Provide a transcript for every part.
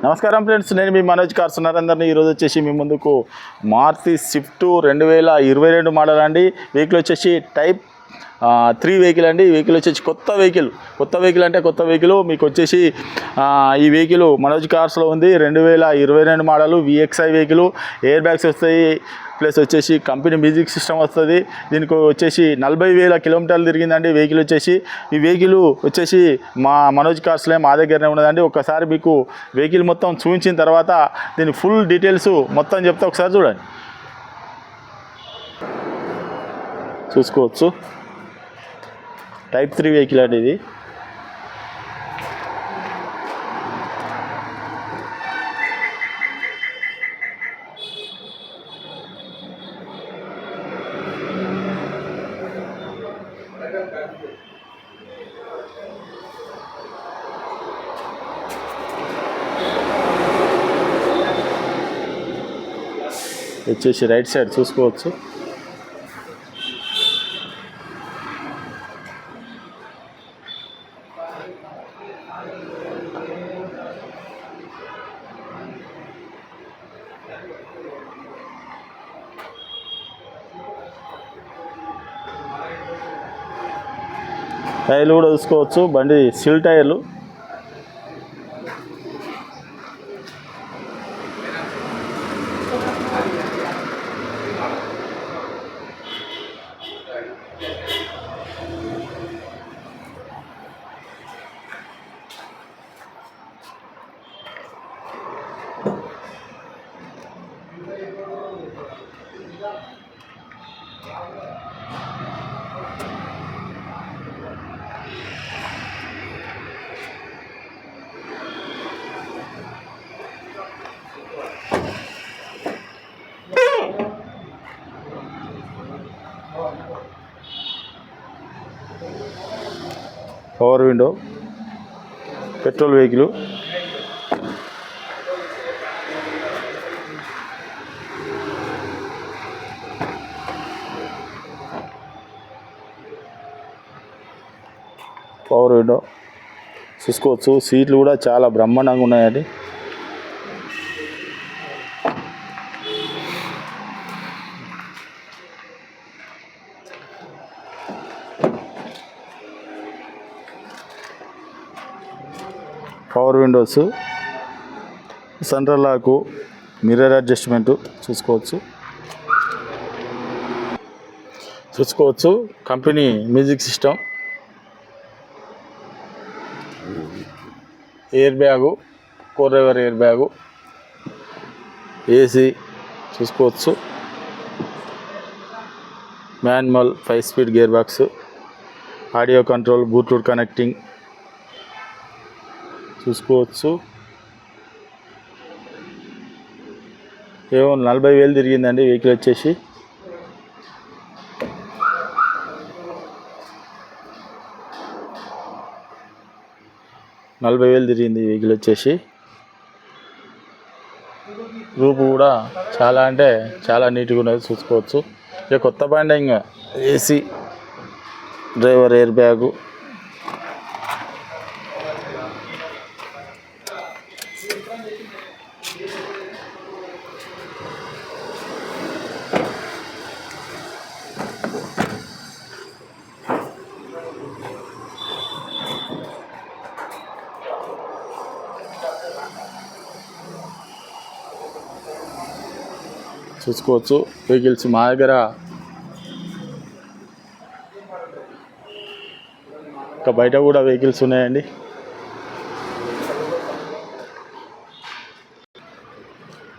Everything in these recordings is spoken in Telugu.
నమస్కారం ఫ్రెండ్స్ నేను మీ మనోజ్ కార్స్ ఉన్నారందరినీ ఈరోజు వచ్చేసి మీ ముందుకు మార్తి స్విఫ్ట్ రెండు వేల ఇరవై రెండు మోడల్ అండి. వెహికల్ వచ్చేసి టైప్ త్రీ వెహికల్ అండి. ఈ వెహికల్ వచ్చేసి కొత్త వెహికల్ కొత్త వెహికల్ అంటే కొత్త వెహికల్ మీకు వచ్చేసి ఈ వెహికల్ మనోజ్ కార్స్లో ఉంది. రెండు వేల ఇరవై రెండు model VXI vehicle air bags వస్తాయి. ప్లస్ వచ్చేసి కంపెనీ మ్యూజిక్ సిస్టమ్ వస్తుంది. దీనికి వచ్చేసి నలభై వేల కిలోమీటర్లు తిరిగిందండి వెహికల్ వచ్చేసి. ఈ వెహికల్ వచ్చేసి మా మనోజ్ కార్స్లే మా దగ్గరనే ఉన్నదండి. ఒకసారి మీకు వెహికల్ మొత్తం చూపించిన తర్వాత దీని ఫుల్ డీటెయిల్స్ మొత్తం చెప్తే ఒకసారి చూడండి. చూసుకోవచ్చు. టైప్ త్రీ వెహికల్ అండి ఇది. వచ్చేసి రైట్ సైడ్ చూసుకోవచ్చు. టైర్లు కూడా చూసుకోవచ్చు. బండి సిల్ టైర్లు. Power window petrol vehicle power window చూసుకోవచ్చు. సీట్లు కూడా చాలా బ్రహ్మాండంగా ఉన్నాయండి. Power windows central lock mirror adjustment చూసుకోవచ్చు. చూసుకోవచ్చు. Company music system. Air bag కోర్రెవర్ air bag AC చూసుకోవచ్చు. Manual five speed gear box audio control Bluetooth connecting చూసుకోవచ్చు. ఏమో నలభై వేలు తిరిగిందండి వెహికల్ వచ్చేసి. నలభై వేలు తిరిగింది వెహికల్ వచ్చేసి. రూపు కూడా చాలా అంటే చాలా నీట్గా ఉన్నది చూసుకోవచ్చు. ఇక కొత్త బండి ఇంకా ఏసీ డ్రైవర్ ఎయిర్ బ్యాగు. చూసుకోవచ్చు. వెహికల్స్ మా దగ్గర ఇంకా బయట కూడా వెహికల్స్ ఉన్నాయండి.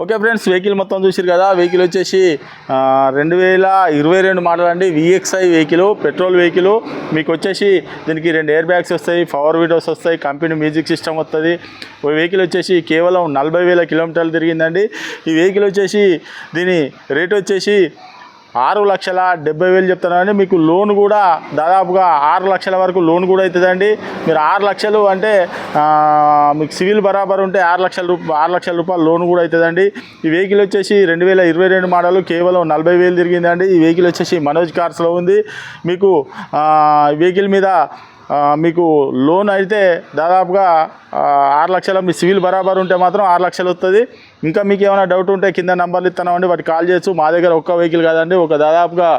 ఓకే ఫ్రెండ్స్ వెహికల్ మొత్తం చూసారు కదా వెహికల్ వచ్చేసి రెండు వేల ఇరవై రెండు మోడల్ అండి విఎక్స్ఐ వెహికల్ పెట్రోల్ వెహికల్. మీకు వచ్చేసి దీనికి రెండు ఎయిర్ బ్యాగ్స్ వస్తాయి పవర్ విండోస్ వస్తాయి కంపెనీ మ్యూజిక్ సిస్టమ్ వస్తుంది ఈ వెహికల్ వచ్చేసి కేవలం నలభై వేల కిలోమీటర్లు తిరిగిందండి. ఈ వెహికల్ వచ్చేసి దీని రేట్ వచ్చేసి ఆరు లక్షల డెబ్బై వేలు చెప్తున్నానండి మీకు లోన్ కూడా దాదాపుగా ఆరు లక్షల వరకు లోన్ కూడా అవుతుందండి. మీరు ఆరు లక్షలు అంటే మీకు సివిల్ బరాబర్ ఉంటే ఆరు లక్షల రూప ఆరు లక్షల రూపాయలు లోన్ కూడా అవుతుందండి. ఈ వెహికల్ వచ్చేసి రెండు వేల ఇరవై రెండు మోడల్ కేవలం నలభై వేలు తిరిగిందండి. ఈ వెహికల్ వచ్చేసి మనోజ్ కార్స్లో ఉంది. మీకు వెహికల్ మీద మీకు లోన్ అయితే దాదాపుగా ఆరు లక్షల మీ సివిల్ బరాబర్ ఉంటే మాత్రం ఆరు లక్షలు వస్తుంది ఇంకా మీకు ఏమైనా డౌట్ ఉంటే కింద నంబర్లు ఇస్తామండి వాటికి కాల్ చేయొచ్చు. మా దగ్గర ఒక్క వెహికల్ కాదండి ఒక దాదాపుగా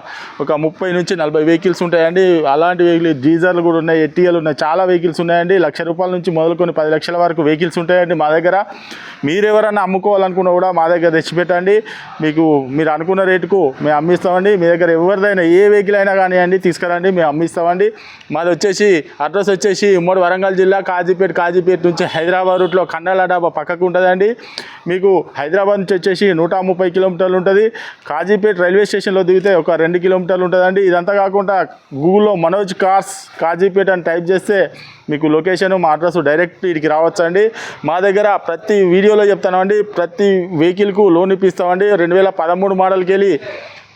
ఒక ముప్పై నుంచి నలభై వెహికల్స్ ఉంటాయండి. అలాంటి వెహికల్ డీజర్లు కూడా ఉన్నాయి ఎట్టీఎల్ ఉన్నాయి చాలా వెహికల్స్ ఉన్నాయండి. లక్ష రూపాయల నుంచి మొదలుకొని పది లక్షల వరకు వెహికల్స్ ఉంటాయండి మా దగ్గర. మీరు ఎవరైనా అమ్ముకోవాలనుకున్నా కూడా మా దగ్గర తెచ్చిపెట్టండి. మీకు మీరు అనుకున్న రేటుకు మేము అమ్మిస్తామండి. మీ దగ్గర ఎవరిదైనా ఏ వెహికల్ అయినా కానివ్వండి తీసుకురండి మేము అమ్మిస్తామండి. మాది వచ్చేసి అడ్రస్ వచ్చేసి ఉమ్మడి వరంగల్ జిల్లా కాజీపేట కాజీపేట నుంచి హైదరాబాద్ రూట్లో కండాల డాబా పక్కకు ఉంటుందండి. మీకు హైదరాబాద్ నుంచి వచ్చేసి నూట ముప్పై కిలోమీటర్లు ఉంటుంది. కాజీపేట రైల్వే స్టేషన్లో దిగితే ఒక రెండు కిలోమీటర్లు ఉంటుందండి. ఇదంతా కాకుండా గూగుల్లో మనోజ్ కార్స్ కాజీపేట అని టైప్ చేస్తే మీకు లొకేషన్ మా అడ్రస్ డైరెక్ట్ ఇక్కడికి రావచ్చండి. మా దగ్గర ప్రతి వీడియోలో చెప్తామండి ప్రతి వెహికల్కు లోన్ ఇప్పిస్తామండి. రెండు వేల పదమూడు మోడల్కి వెళ్ళి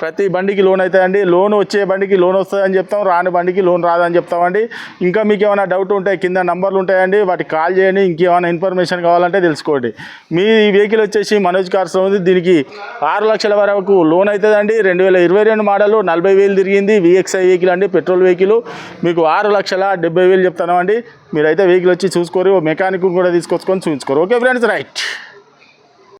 ప్రతి బండికి లోన్ అవుతాయండి. లోన్ వచ్చే బండికి లోన్ వస్తుందని చెప్తాం రాని బండికి లోన్ రాదని చెప్తామండి. ఇంకా మీకు ఏమైనా డౌట్ ఉంటే కింద నంబర్లు ఉంటాయండి. వాటికి కాల్ చేయండి. ఇంకేమైనా ఇన్ఫర్మేషన్ కావాలంటే తెలుసుకోండి. మీ వెహికల్ వచ్చేసి మనోజ్ కార్స్ ఉంది. దీనికి ఆరు లక్షల వరకు లోన్ అవుతుందండి. రెండు వేల ఇరవై రెండు మోడల్ నలభై వేలు తిరిగింది. విఎక్స్ఐ వెహికల్ అండి. Petrol vehicle. మీకు ఆరు లక్షల డెబ్బై వేలు చెప్తామండి మీరైతే వెహికల్ వచ్చి చూసుకోరు. మెకానిక్ కూడా తీసుకొచ్చుకొని చూసుకోరు ఓకే ఫ్రెండ్స్ రైట్.